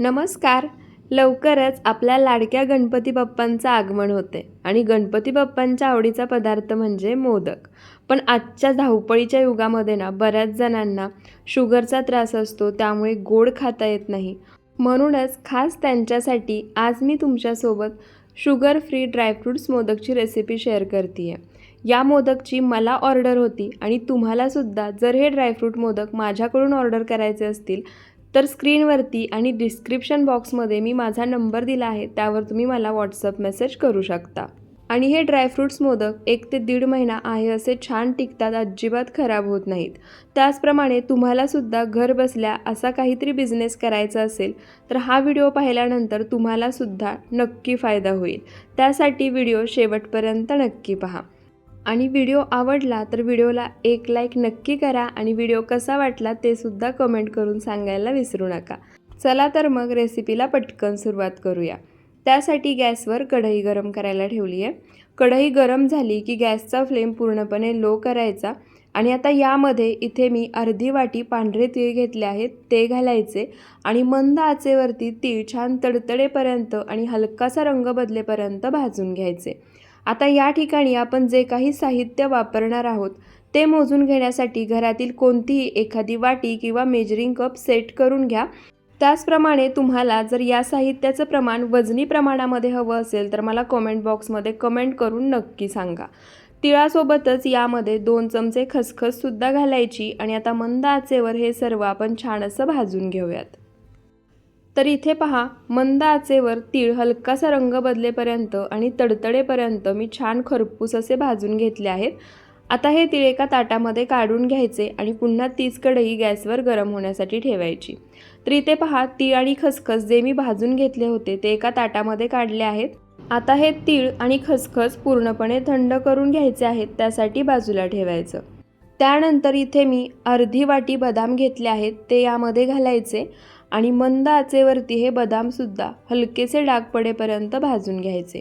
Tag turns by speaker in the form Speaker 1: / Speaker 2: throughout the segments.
Speaker 1: नमस्कार. लवकरच आपल्या लाडक्या गणपती बाप्पांचं आगमन होते आणि गणपती बाप्पांच्या आवडीचा पदार्थ म्हणजे मोदक. पण आजच्या धावपळीच्या युगामध्ये ना बऱ्याच जणांना शुगरचा त्रास असतो त्यामुळे गोड खाता येत नाही. म्हणूनच खास त्यांच्यासाठी आज मी तुमच्यासोबत शुगर फ्री ड्रायफ्रूट्स मोदकची रेसिपी शेअर करते आहे या मोदकची मला ऑर्डर होती आणि तुम्हालासुद्धा जर हे ड्रायफ्रूट मोदक माझ्याकडून ऑर्डर करायचे असतील तर स्क्रीनवरती आणि डिस्क्रिप्शन बॉक्समध्ये मी माझा नंबर दिला आहे त्यावर तुम्ही मला व्हॉट्सअप मेसेज करू शकता. आणि हे ड्रायफ्रूट्स मोदक एक ते दीड महिना आहे असे छान टिकतात अजिबात खराब होत नाहीत. त्याचप्रमाणे तुम्हालासुद्धा घर बसल्या असा काहीतरी बिझनेस करायचा असेल तर हा व्हिडिओ पाहिल्यानंतर तुम्हालासुद्धा नक्की फायदा होईल. त्यासाठी व्हिडिओ शेवटपर्यंत नक्की पहा. आणि व्हिडिओ आवडला तर व्हिडिओला एक लाईक नक्की करा आणि व्हिडिओ कसा वाटला ते सुद्धा कमेंट करून सांगायला विसरू नका. चला तर मग रेसिपीला पटकन सुरुवात करूया. त्यासाठी गॅसवर कढई गरम करायला ठेवली आहे कढई गरम झाली की गॅसचा फ्लेम पूर्णपणे लो करायचा आणि आता यामध्ये इथे मी अर्धी वाटी पांढरे तीळ घेतले आहेत ते घालायचे आणि मंद आचेवरती तीळ छान तडतडेपर्यंत आणि हलकासा रंग बदलेपर्यंत भाजून घ्यायचे. आता या ठिकाणी आपण जे काही साहित्य वापरणार आहोत ते मोजून घेण्यासाठी घरातील कोणतीही एखादी वाटी किंवा मेजरिंग कप सेट करून घ्या. त्याचप्रमाणे तुम्हाला जर या साहित्याचं प्रमाण वजनी प्रमाणामध्ये हवं असेल तर मला कमेंट बॉक्समध्ये कमेंट करून नक्की सांगा. तिळासोबतच यामध्ये दोन चमचे खसखससुद्धा घालायची आणि आता मंद आचेवर हे सर्व आपण छान असं भाजून घेऊयात. तर इथे पहा मंद आचेवर तीळ हलकासा रंग बदलेपर्यंत आणि तडतडेपर्यंत मी छान खरपूस असे भाजून घेतले आहेत. आता हे तीळ एका ताटामध्ये काढून घ्यायचे आणि पुन्हा तीच कढई गॅसवर गरम होण्यासाठी ठेवायची. तर इथे पहा तीळ आणि खसखस जे मी भाजून घेतले होते ते एका ताटामध्ये काढले आहेत. आता हे तीळ आणि खसखस पूर्णपणे थंड करून घ्यायचे आहेत त्यासाठी बाजूला ठेवायचं. त्यानंतर इथे मी अर्धी वाटी बदाम घेतले आहेत ते यामध्ये घालायचे. आणि मंद आचेवरती हे बदामसुद्धा हलकेसे डाग पडेपर्यंत भाजून घ्यायचे.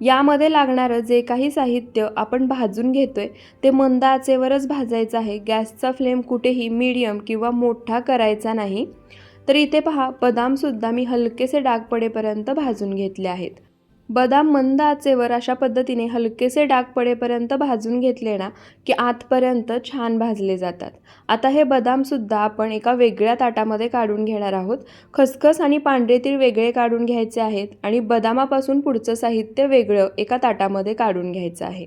Speaker 1: यामध्ये लागणारं जे काही साहित्य आपण भाजून घेतोय ते मंद आचेवरच भाजायचं आहे. गॅसचा फ्लेम कुठेही मीडियम किंवा मोठा करायचा नाही. तर इथे पहा बदामसुद्धा मी हलकेसे डाग पडेपर्यंत भाजून घेतले आहेत. बदाम मंद आचेवर अशा पद्धतीने हलकेसे डाग पडेपर्यंत भाजून घेतले ना की आतपर्यंत छान भाजले जातात. आता हे बदामसुद्धा आपण एका वेगळ्या ताटामध्ये काढून घेणार आहोत. खसखस आणि पांढरे तीळ वेगळे काढून घ्यायचे आहेत आणि बदामापासून पुढचं साहित्य वेगळं एका ताटामध्ये काढून घ्यायचं आहे.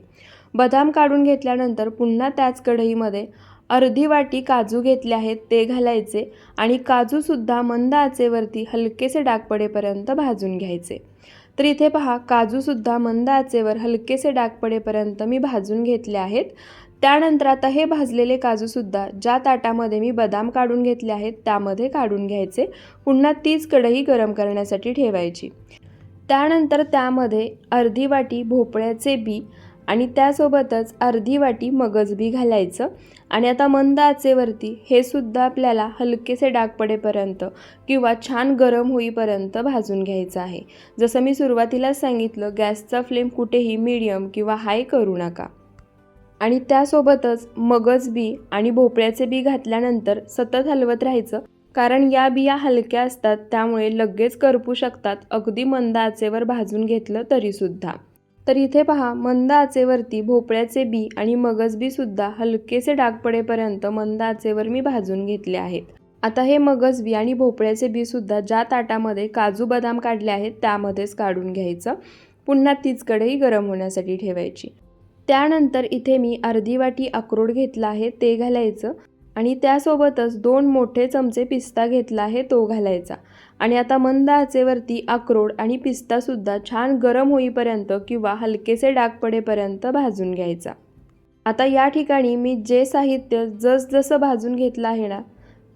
Speaker 1: बदाम काढून घेतल्यानंतर पुन्हा त्याच कढईमध्ये अर्धी वाटी काजू घेतले आहेत ते घालायचे आणि काजूसुद्धा मंद आचेवरती हलकेसे डाग पडेपर्यंत भाजून घ्यायचे. तर इथे पहा काजूसुद्धा मंद आचेवर हलकेसे डाग पडेपर्यंत मी भाजून घेतले आहेत. त्यानंतर आता हे भाजलेले काजूसुद्धा ज्या ताटामध्ये मी बदाम काढून घेतले आहेत त्यामध्ये काढून घ्यायचे. पुन्हा तीच कढई गरम करण्यासाठी ठेवायची. त्यानंतर त्यामध्ये अर्धी वाटी भोपळ्याचे बी आणि त्यासोबतच अर्धी वाटी मगजबी घालायचं. आणि आता मंद आचेवरती हे सुद्धा आपल्याला हलकेसे डाग पडेपर्यंत किंवा छान गरम होईपर्यंत भाजून घ्यायचं आहे. जसं मी सुरुवातीलाच सांगितलं गॅसचा फ्लेम कुठेही मीडियम किंवा हाय करू नका. आणि त्यासोबतच मगज बी आणि भोपळ्याचे बी घातल्यानंतर सतत हलवत राहायचं कारण या बिया हलक्या असतात त्यामुळे लगेच करपू शकतात अगदी मंद आचेवर भाजून घेतलं तरीसुद्धा. तर इथे पहा मंद आचेवरती भोपळ्याचे बी आणि मगज बी सुद्धा हलकेसे डाग पडेपर्यंत मंद आचेवर मी भाजून घेतले आहेत. आता हे मगज बी आणि भोपळ्याचे बी सुद्धा ज्या ताटामध्ये काजू बदाम काढले आहेत त्यामध्येच काढून घ्यायचं. पुन्हा तीच कढई गरम होण्यासाठी ठेवायची. त्यानंतर इथे मी अर्धी वाटी अक्रोड घेतला आहे ते घालायचं. आणि त्यासोबतच दोन मोठे चमचे पिस्ता घेतला आहे तो घालायचा. आणि आता मंद आचेवरती अक्रोड आणि पिस्तासुद्धा छान गरम होईपर्यंत किंवा हलकेसे डाग पडेपर्यंत भाजून घ्यायचा. आता या ठिकाणी मी जे साहित्य जसजसं भाजून घेतलं आहे ना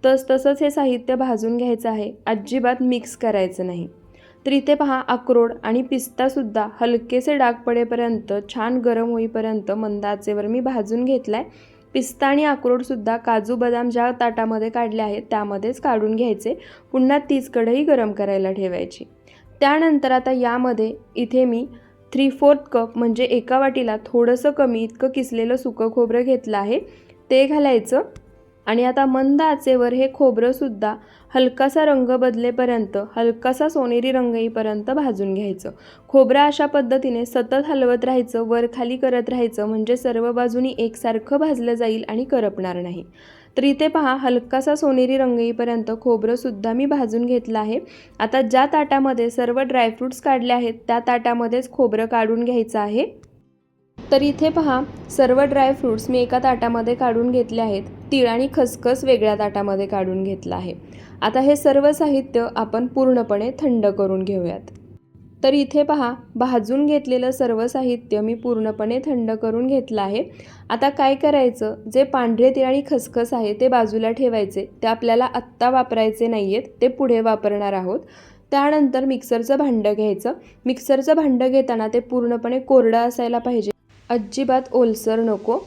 Speaker 1: तस तसंच हे साहित्य भाजून घ्यायचं आहे. अजिबात मिक्स करायचं नाही. तर इथे पहा अक्रोड आणि पिस्तासुद्धा हलकेसे डाग पडेपर्यंत छान गरम होईपर्यंत मंद आचेवर मी भाजून घेतला आहे पिस्ता आणि अक्रोडसुद्धा काजू बदाम ज्या ताटामध्ये काढले आहेत त्यामध्येच काढून घ्यायचे. पुन्हा तीच कढई गरम करायला ठेवायची. त्यानंतर आता यामध्ये इथे मी थ्री फोर्थ कप म्हणजे एका वाटीला थोडंसं कमी इतकं किसलेलं सुकं खोबरं घेतलं आहे. ते घालायचं. आणि आता मंद आचेवर हे खोबरंसुद्धा हलकासा रंग बदलेपर्यंत हलकासा सोनेरी रंग येईपर्यंत भाजून घ्यायचं. खोबरं अशा पद्धतीने सतत हलवत राहायचं वर खाली करत राहायचं म्हणजे सर्व बाजूनी एकसारखं भाजलं जाईल आणि करपणार नाही. तर इथे पहा हलकासा सोनेरी रंग येईपर्यंत खोबरंसुद्धा मी भाजून घेतलं आहे. आता ज्या ताटामध्ये सर्व ड्रायफ्रूट्स काढले आहेत त्या ताटामध्येच खोबरं काढून घ्यायचं आहे. तर इथे पहा सर्व ड्रायफ्रूट्स मी एका ताटामध्ये काढून घेतले आहेत. तीळ आणि खसखस वेगळ्या ताटामध्ये काढून घेतलं आहे. आता हे सर्व साहित्य आपण पूर्णपणे थंड करून घेऊयात. तर इथे पहा भाजून घेतलेलं सर्व साहित्य मी पूर्णपणे थंड करून घेतलं आहे. आता काय करायचं? जे पांढरे तीळ आणि खसखस आहे ते बाजूला ठेवायचे. ते आपल्याला आत्ता वापरायचे नाही आहेत ते पुढे वापरणार आहोत. त्यानंतर मिक्सरचं भांडं घ्यायचं. मिक्सरचं भांडं घेताना ते पूर्णपणे कोरडं असायला पाहिजे. अजिबात ओलसर नको.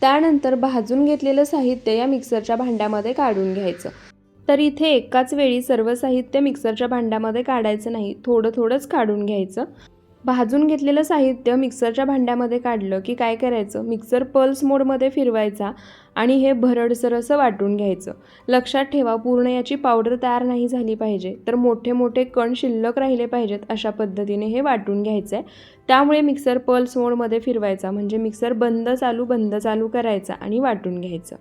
Speaker 1: त्यानंतर भाजून घेतलेलं साहित्य या मिक्सरच्या भांड्यामध्ये काढून घ्यायचं. तर इथे एकाच वेळी सर्व साहित्य मिक्सरच्या भांड्यामध्ये काढायचं नाही थोडं थोडंच काढून घ्यायचं. भाजून घेतलेलं साहित्य मिक्सरच्या भांड्यामध्ये काढलं की काय करायचं? मिक्सर पल्स मोडमध्ये फिरवायचा आणि हे भरडसर असं वाटून घ्यायचं. लक्षात ठेवा पूर्ण याची पावडर तयार नाही झाली पाहिजे तर मोठे मोठे कण शिल्लक राहिले पाहिजेत अशा पद्धतीने हे वाटून घ्यायचं आहे त्यामुळे मिक्सर पल्स मोडमध्ये फिरवायचा म्हणजे मिक्सर बंद चालू बंद चालू करायचा आणि वाटून घ्यायचं.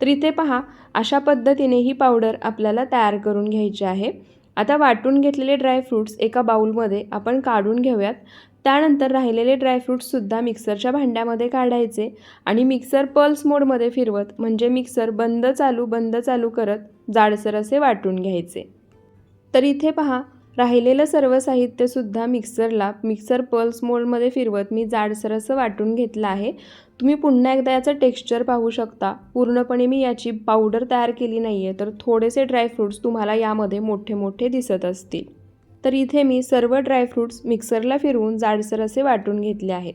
Speaker 1: तर इथे पहा अशा पद्धतीने ही पावडर आपल्याला तयार करून घ्यायची आहे. आता वाटून घेतलेले ड्रायफ्रूट्स एका बाऊलमध्ये आपण काढून घेऊयात. त्यानंतर राहिलेले ड्रायफ्रूट्ससुद्धा मिक्सरच्या भांड्यामध्ये काढायचे आणि मिक्सर पल्स मोडमध्ये फिरवत म्हणजे मिक्सर बंद चालू बंद चालू करत जाडसर असे वाटून घ्यायचे. तर इथे पहा राहिलेलं सर्व साहित्यसुद्धा मिक्सरला मिक्सर पल्स मोडमध्ये फिरवत मी जाडसर असं वाटून घेतलं आहे. तुम्ही पुन्हा एकदा याचं टेक्स्चर पाहू शकता. पूर्णपणे मी याची पावडर तयार केली नाही आहे तर थोडेसे ड्रायफ्रूट्स तुम्हाला यामध्ये मोठे मोठे दिसत असतील. तर इथे मी सर्व ड्रायफ्रूट्स मिक्सरला फिरवून जाडसर असे वाटून घेतले आहेत.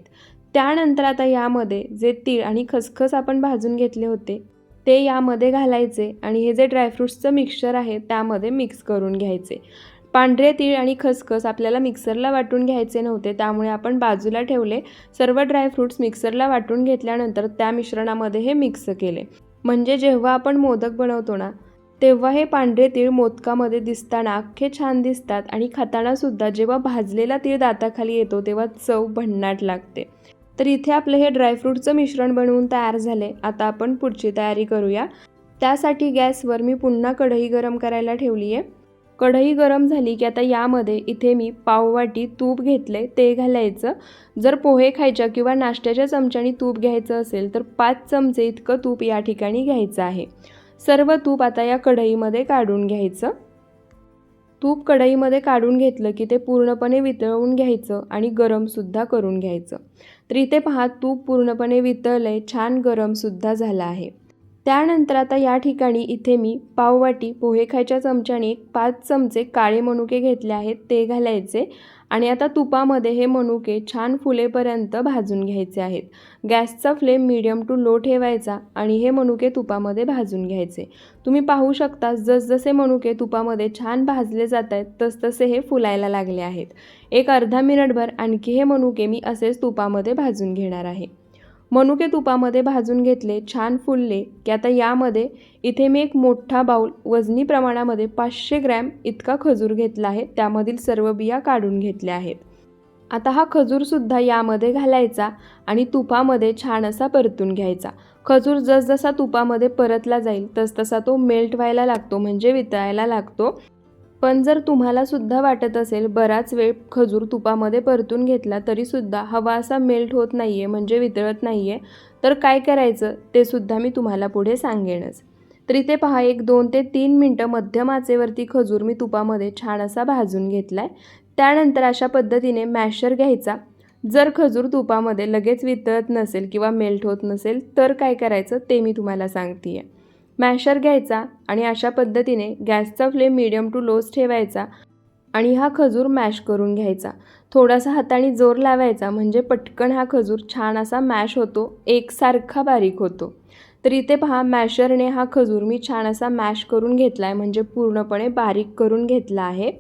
Speaker 1: त्यानंतर आता यामध्ये जे तीळ आणि खसखस आपण भाजून घेतले होते ते यामध्ये घालायचे आणि हे जे ड्रायफ्रूट्सचं मिक्सचर आहे त्यामध्ये मिक्स करून घ्यायचे. पांढरे तीळ आणि खसखस आपल्याला मिक्सरला वाटून घ्यायचे नव्हते त्यामुळे आपण बाजूला ठेवले. सर्व ड्रायफ्रूट्स मिक्सरला वाटून घेतल्यानंतर त्या मिश्रणामध्ये हे मिक्स केले. म्हणजे जेव्हा आपण मोदक बनवतो ना तेव्हा हे पांढरे तीळ मोदकामध्ये दिसताना अख्खे छान दिसतात आणि खातानासुद्धा जेव्हा भाजलेला तीळ दाताखाली येतो तेव्हा चव भन्नाट लागते. तर इथे आपलं हे ड्रायफ्रूटचं मिश्रण बनवून तयार झाले आता आपण पुढची तयारी करूया. त्यासाठी गॅसवर मी पुन्हा कढई गरम करायला ठेवली आहे कढई गरम झाली की आता यामध्ये इथे मी पाववाटी तूप घेतले ते घालायचं. जर पोहे खायच्या किंवा नाश्त्याच्या चमच्याने तूप घ्यायचं असेल तर पाच चमचे इतकं तूप या ठिकाणी घ्यायचं आहे. सर्व तूप आता या कढईमध्ये काढून घ्यायचं. तूप कढईमध्ये काढून घेतलं की ते पूर्णपणे वितळवून घ्यायचं आणि गरमसुद्धा करून घ्यायचं. तर इथे पहा तूप पूर्णपणे वितळलं आहे छान गरमसुद्धा झालं आहे. त्यानंतर आता या ठिकाणी इथे मी पाववाटी पोहे खायच्या चमच्याने एक पाच चमचे काळे मनुके घेतले आहेत ते घालायचे. आणि आता तुपामध्ये हे मनुके छान फुलेपर्यंत भाजून घ्यायचे आहेत. गॅसचा फ्लेम मीडियम टू लो ठेवायचा आणि हे मनुके तुपामध्ये भाजून घ्यायचे. तुम्ही पाहू शकता जसजसे मनुके तुपामध्ये छान भाजले जात आहेत तसतसे हे फुलायला लागले आहेत. एक अर्धा मिनिटभर आणखी हे मनुके मी असेच तुपामध्ये भाजून घेणार आहे. मनुके तुपामध्ये भाजून घेतले छान फुलले की आता यामध्ये इथे मी एक मोठा बाऊल वजनी प्रमाणामध्ये पाचशे ग्रॅम इतका खजूर घेतला आहे त्यामधील सर्व बिया काढून घेतल्या आहेत. आता हा खजूरसुद्धा यामध्ये घालायचा आणि तुपामध्ये छान असा परतून घ्यायचा. खजूर जसजसा तुपामध्ये परतला जाईल तसतसा तो मेल्ट व्हायला लागतो म्हणजे वितळायला लागतो. पण जर तुम्हाला सुद्धा वाटत असेल बराच वेळ खजूर तुपामध्ये परतून घेतला तरीसुद्धा हवा असा मेल्ट होत नाही आहे म्हणजे वितळत नाही आहे तर काय करायचं? ते सुद्धा मी तुम्हाला पुढे सांगेनच. तर इथे पहा एक दोन ते तीन मिनटं मध्यम आचेवरती खजूर मी तुपामध्ये छान असा भाजून घेतला आहे त्यानंतर अशा पद्धतीने मॅशर घ्यायचा. जर खजूर तुपामध्ये लगेच वितळत नसेल किंवा मेल्ट होत नसेल तर काय करायचं ते मी तुम्हाला सांगते आहे मॅशर घ्यायचा आणि अशा पद्धतीने गॅसचा फ्लेम मिडियम टू लोज ठेवायचा आणि हा खजूर मॅश करून घ्यायचा. थोडासा हाताने जोर लावायचा म्हणजे पटकन हा खजूर छान असा मॅश होतो एकसारखा बारीक होतो. तर इथे पहा मॅशरने हा खजूर मी छान असा मॅश करून घेतला आहे म्हणजे पूर्णपणे बारीक करून घेतला आहे.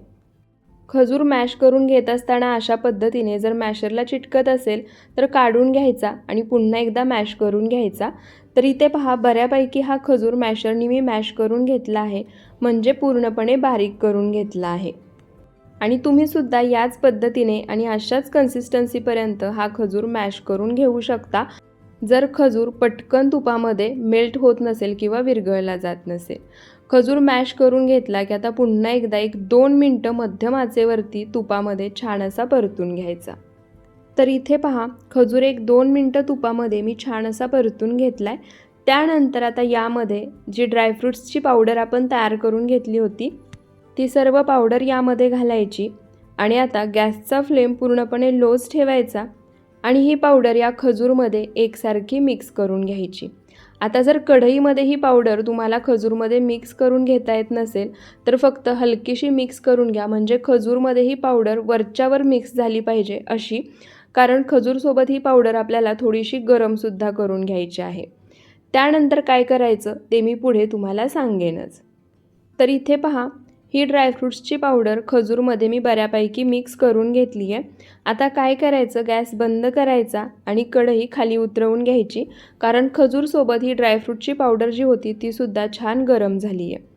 Speaker 1: खजूर मॅश करून घेत असताना अशा पद्धतीने जर मॅशरला चिटकत असेल तर काढून घ्यायचा आणि पुन्हा एकदा मॅश करून घ्यायचा. तर इथे पहा बऱ्यापैकी हा खजूर मॅशरनी मी मॅश करून घेतला आहे म्हणजे पूर्णपणे बारीक करून घेतला आहे. आणि तुम्हीसुद्धा याच पद्धतीने आणि अशाच कन्सिस्टन्सीपर्यंत हा खजूर मॅश करून घेऊ शकता. जर खजूर पटकन तुपामध्ये मेल्ट होत नसेल किंवा विरघळला जात नसेल. खजूर मॅश करून घेतला की आता पुन्हा एकदा एक दोन मिनटं मध्यम आचेवरती तुपामध्ये छान असा परतून घ्यायचा. तर इथे पहा खजूर एक दोन मिनटं तुपामध्ये मी छान असा परतून घेतला आहे त्यानंतर आता यामध्ये जी ड्रायफ्रुट्सची पावडर आपण तयार करून घेतली होती ती सर्व पावडर यामध्ये घालायची आणि आता गॅसचा फ्लेम पूर्णपणे लोज ठेवायचा आणि ही पावडर या खजूरमध्ये एकसारखी मिक्स करून घ्यायची. आता जर कढईमध्ये ही पावडर तुम्हाला खजूरमध्ये मिक्स करून घेता येत नसेल तर फक्त हलकीशी मिक्स करून घ्या. म्हणजे खजूरमध्ये ही पावडर वरच्यावर मिक्स झाली पाहिजे अशी कारण खजूरसोबत ही पावडर आपल्याला थोडीशी गरमसुद्धा करून घ्यायची आहे. त्यानंतर काय करायचं ते मी पुढे तुम्हाला सांगेनच. तर इथे पहा ही ड्रायफ्रूट्सची पावडर खजूरमध्ये मी बऱ्यापैकी मिक्स करून घेतली आहे. आता काय करायचं? गॅस बंद करायचा आणि कढई खाली उतरवून घ्यायची. कारण खजूरसोबत ही ड्रायफ्रूटची पावडर जी होती तीसुद्धा छान गरम झाली आहे.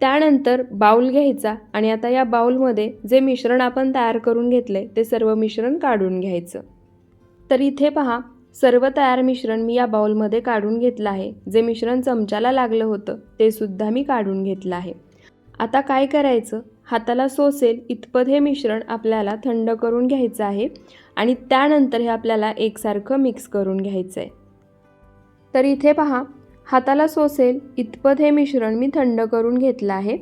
Speaker 1: त्यानंतर बाऊल घ्यायचा आणि आता या बाऊलमध्ये जे मिश्रण आपण तयार करून घेतले ते सर्व मिश्रण काढून घ्यायचं. तर इथे पहा सर्व तयार मिश्रण मी या बाऊलमध्ये काढून घेतलं आहे. जे मिश्रण चमच्याला लागलं होतं ते सुद्धा मी काढून घेतलं आहे. आता काय करायचं? हाताला सोसेल इतपत हे मिश्रण आपल्याला थंड करून घ्यायचं आहे आणि त्यानंतर हे आपल्याला एकसारखं मिक्स करून घ्यायचं आहे तर इथे पहा हाताला सोसेल इतपत हे मिश्रण मी थंड करून घेतलं आहे.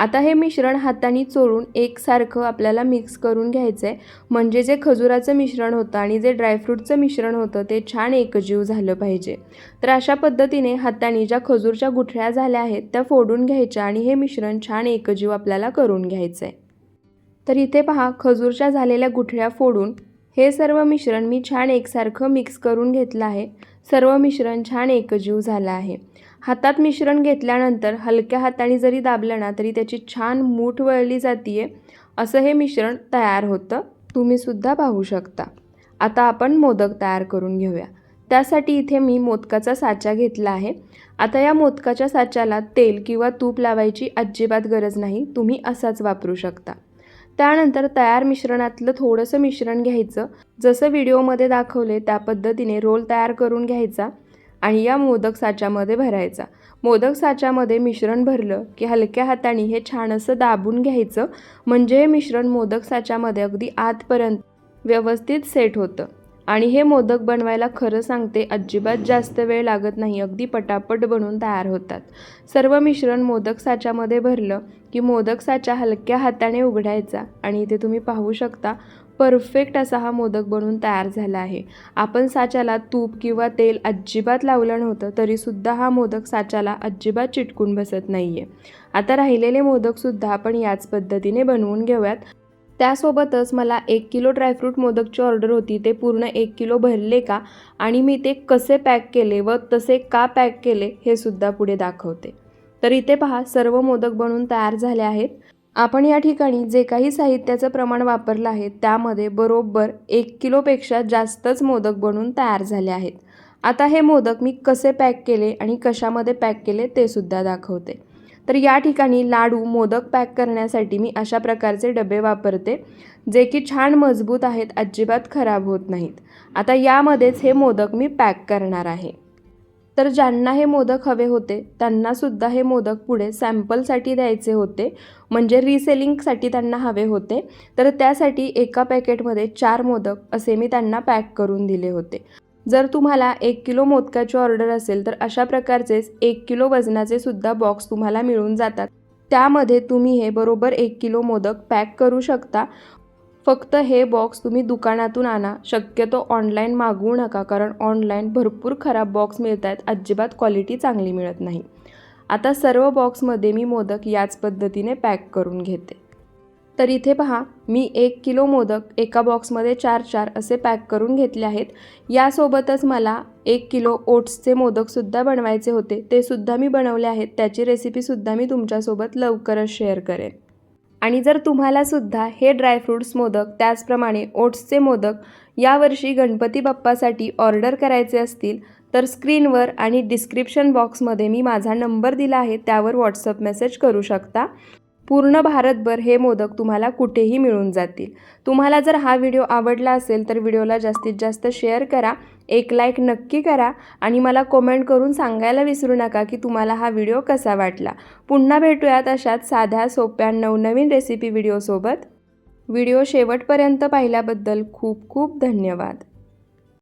Speaker 1: आता हे मिश्रण हाताने चोळून एकसारखं आपल्याला मिक्स करून घ्यायचं आहे म्हणजे जे खजुराचं मिश्रण होतं आणि जे ड्रायफ्रूटचं मिश्रण होतं ते छान एकजीव झालं पाहिजे. तर अशा पद्धतीने हाताने ज्या खजूरच्या गुठळ्या झाल्या आहेत त्या फोडून घ्यायच्या आणि हे मिश्रण छान एकजीव आपल्याला करून घ्यायचं आहे तर इथे पहा खजूरच्या झालेल्या गुठळ्या फोडून हे सर्व मिश्रण मी छान एकसारखं मिक्स करून घेतलं आहे. सर्व मिश्रण छान एकजीव झालं आहे. हातात मिश्रण घेतल्यानंतर हलक्या हाताने जरी दाबलं ना तरी त्याची छान मूठ वळली जाते असं हे मिश्रण तयार होतं. तुम्हीसुद्धा पाहू शकता. आता आपण मोदक तयार करून घेऊया. त्यासाठी इथे मी मोदकाचा साचा घेतला आहे. आता या मोदकाच्या साच्याला तेल किंवा तूप लावायची अजिबात गरज नाही. तुम्ही असाच वापरू शकता. त्यानंतर तयार मिश्रणातलं थोडंसं मिश्रण घ्यायचं. जसं व्हिडिओमध्ये दाखवले त्या पद्धतीने रोल तयार करून घ्यायचा. आणि या मोदक साच्यामध्ये भरायचा. मोदक साच्यामध्ये मिश्रण भरलं की हलक्या हाताने हे छान असं दाबून घ्यायचं. म्हणजे हे मिश्रण मोदक साच्यामध्ये अगदी आतपर्यंत व्यवस्थित सेट होतं. आणि हे मोदक बनवायला खरं सांगते अजिबात जास्त वेळ लागत नाही. अगदी पटापट बनून तयार होतात. सर्व मिश्रण मोदक साच्यामध्ये भरलं की मोदक साच्या हलक्या हाताने उघडायचा. आणि इथे तुम्ही पाहू शकता परफेक्ट असा हा मोदक बनवून तयार झाला आहे. आपण साच्याला तूप किंवा तेल अजिबात लावलं नव्हतं तरीसुद्धा हा मोदक साच्याला अजिबात चिटकून बसत नाही आहे आता राहिलेले मोदकसुद्धा आपण याच पद्धतीने बनवून घेऊयात. त्यासोबतच मला एक किलो ड्रायफ्रूट मोदकची ऑर्डर होती ते पूर्ण एक किलो भरले का? आणि मी ते कसे पॅक केले व तसे का पॅक केले हे सुद्धा पुढे दाखवते. तर इथे पहा सर्व मोदक बनवून तयार झाले आहेत. आपण या ठिकाणी जे काही साहित्याचं प्रमाण वापरलं आहे त्यामध्ये बरोबर एक किलोपेक्षा जास्तच मोदक बनवून तयार झाले आहेत. आता हे मोदक मी कसे पॅक केले आणि कशामध्ये पॅक केले ते सुद्धा दाखवते. तर या ठिकाणी लाडू मोदक पॅक करण्यासाठी मी अशा प्रकारचे डबे वापरते जे की छान मजबूत आहेत अजिबात खराब होत नाहीत. आता यामध्येच हे मोदक मी पॅक करणार आहे. तर ज्यांना हे मोदक हवे होते त्यांनासुद्धा हे मोदक पुढे सॅम्पलसाठी द्यायचे होते म्हणजे रिसेलिंगसाठी त्यांना हवे होते. तर त्यासाठी एका पॅकेटमध्ये चार मोदक असे मी त्यांना पॅक करून दिले होते. जर तुम्हाला एक किलो मोदकाची ऑर्डर असेल तर अशा प्रकारचेच एक किलो वजनाचे सुद्धा बॉक्स तुम्हाला मिळून जातात. त्यामध्ये तुम्ही हे बरोबर एक किलो मोदक पॅक करू शकता. फक्त हे बॉक्स तुम्ही दुकानातून आणा. शक्यतो ऑनलाईन मागवू नका कारण ऑनलाईन भरपूर खराब बॉक्स मिळत आहेत अजिबात क्वालिटी चांगली मिळत नाही. आता सर्व बॉक्समध्ये मी मोदक याच पद्धतीने पॅक करून घेते. तर इथे पहा मी एक किलो मोदक एका बॉक्समध्ये चार चार असे पॅक करून घेतले आहेत. यासोबतच मला एक किलो ओट्सचे मोदकसुद्धा बनवायचे होते. ते सुद्धा मी बनवले आहेत. त्याची रेसिपीसुद्धा मी तुमच्यासोबत लवकरच शेअर करेन. आणि जर तुम्हालासुद्धा हे ड्रायफ्रूट्स मोदक त्याचप्रमाणे ओट्सचे मोदक यावर्षी गणपती बाप्पासाठी ऑर्डर करायचे असतील तर स्क्रीनवर आणि डिस्क्रिप्शन बॉक्समध्ये मी माझा नंबर दिला आहे त्यावर व्हॉट्सअप मेसेज करू शकता. पूर्ण भारतभर हे मोदक तुम्हाला कुठेही मिळून जातील. तुम्हाला जर हा व्हिडिओ आवडला असेल तर व्हिडिओला जास्तीत जास्त शेअर करा एक लाईक नक्की करा आणि मला कमेंट करून सांगायला विसरू नका की तुम्हाला हा व्हिडिओ कसा वाटला. पुन्हा भेटूयात अशाच साध्या सोप्या नवनवीन रेसिपी व्हिडिओसोबत व्हिडिओ शेवटपर्यंत पाहिल्याबद्दल खूप खूप धन्यवाद.